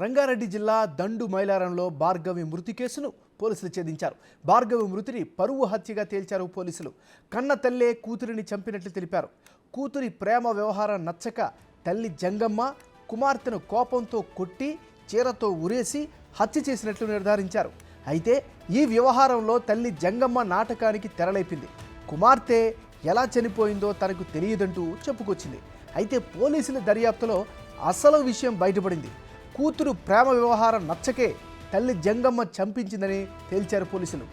రంగారెడ్డి జిల్లా దండు మైలారంలో భార్గవి మృతి కేసును పోలీసులు ఛేదించారు. భార్గవి మృతిని పరువు హత్యగా తేల్చారు పోలీసులు. కన్న తల్లే కూతురిని చంపినట్లు తెలిపారు. కూతురి ప్రేమ వ్యవహారం నచ్చక తల్లి జంగమ్మ కుమార్తెను కోపంతో కొట్టి చీరతో ఉరేసి హత్య చేసినట్లు నిర్ధారించారు. అయితే ఈ వ్యవహారంలో తల్లి జంగమ్మ నాటకానికి తెరలేపింది. కుమార్తె ఎలా చనిపోయిందో తనకు తెలియదంటూ చెప్పుకొచ్చింది. అయితే పోలీసుల దర్యాప్తులో అసలు విషయం బయటపడింది. కూతురు ప్రేమ వ్యవహారం నచ్చకే తల్లి జంగమ్మ చంపించిందని తేల్చారు పోలీసులు.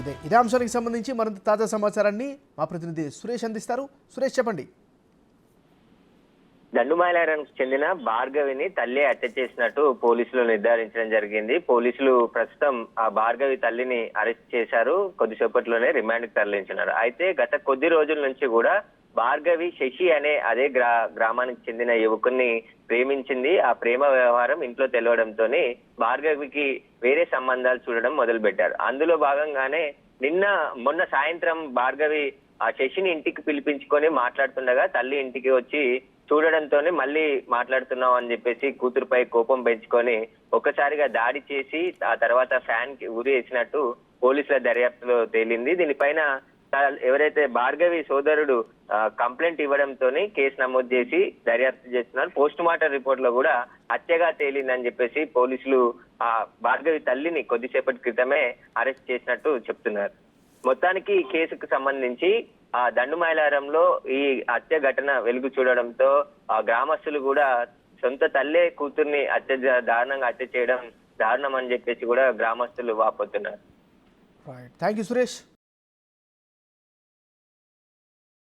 ఇదే ఇదే అంశానికి సంబంధించి మరింత తాజా సమాచారాన్ని మా ప్రతినిధి సురేష్ అందిస్తారు. సురేష్ చెప్పండి. దండుమాయలారానికి చెందిన భార్గవిని తల్లి హత్య చేసినట్టు పోలీసులు నిర్ధారించడం జరిగింది. పోలీసులు ప్రస్తుతం ఆ భార్గవి తల్లిని అరెస్ట్ చేశారు. కొద్దిసేపట్లోనే రిమాండ్కి తరలించినారు అయితే గత కొద్ది రోజుల నుంచి కూడా భార్గవి శశి అనే అదే గ్రా గ్రామానికి చెందిన యువకుని ప్రేమించింది. ఆ ప్రేమ వ్యవహారం ఇంట్లో తెలవడంతో భార్గవికి వేరే సంబంధాలు చూడడం మొదలుపెట్టారు. అందులో భాగంగానే నిన్న మొన్న సాయంత్రం భార్గవి ఆ శశిని ఇంటికి పిలిపించుకొని మాట్లాడుతుండగా తల్లి ఇంటికి వచ్చి చూడడంతోనే మళ్ళీ మాట్లాడుతున్నాం అని చెప్పేసి కూతురుపై కోపం పెంచుకొని ఒక్కసారిగా దాడి చేసి ఆ తర్వాత ఫ్యాన్కి ఉరి వేసినట్టు పోలీసుల దర్యాప్తులో తేలింది. దీనిపైన ఎవరైతే భార్గవి సోదరుడు కంప్లైంట్ ఇవ్వడంతోనే కేసు నమోదు చేసి దర్యాప్తు చేస్తున్నారు. పోస్ట్ మార్టం రిపోర్ట్లో కూడా హత్యగా తేలిందని చెప్పేసి పోలీసులు ఆ భార్గవి తల్లిని కొద్దిసేపటి క్రితమే అరెస్ట్ చేసినట్టు చెప్తున్నారు. మొత్తానికి ఈ కేసుకు సంబంధించి ఆ దండుమైలారంలో ఈ హత్య ఘటన వెలుగు చూడడంతో ఆ గ్రామస్తులు కూడా సొంత తల్లే కూతుర్ని హత్య దారుణంగా హత్య చేయడం దారుణం అని చెప్పేసి కూడా గ్రామస్తులు వాపోతున్నారు. Thank you Suresh